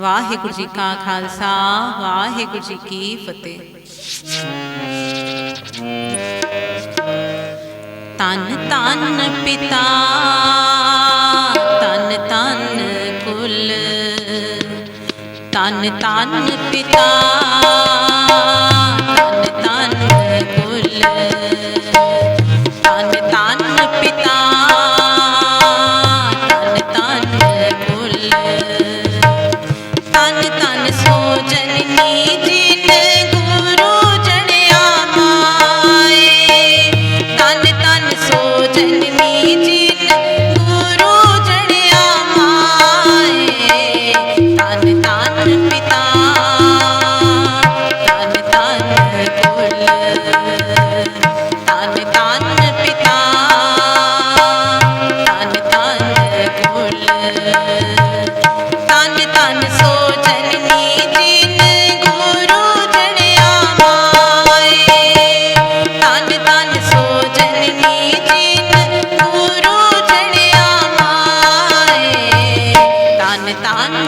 ਵਾਹਿਗੁਰੂ ਜੀ ਕਾ ਖਾਲਸਾ, ਵਾਹਿਗੁਰੂ ਜੀ ਕੀ ਫਤਿਹ। ਤਨ ਤਨ ਪਿਤਾ ਤਨ ਤਨ ਕੁਲ ਤਨ ਤਨ ਪਿਤਾ।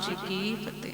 जी की फतेह।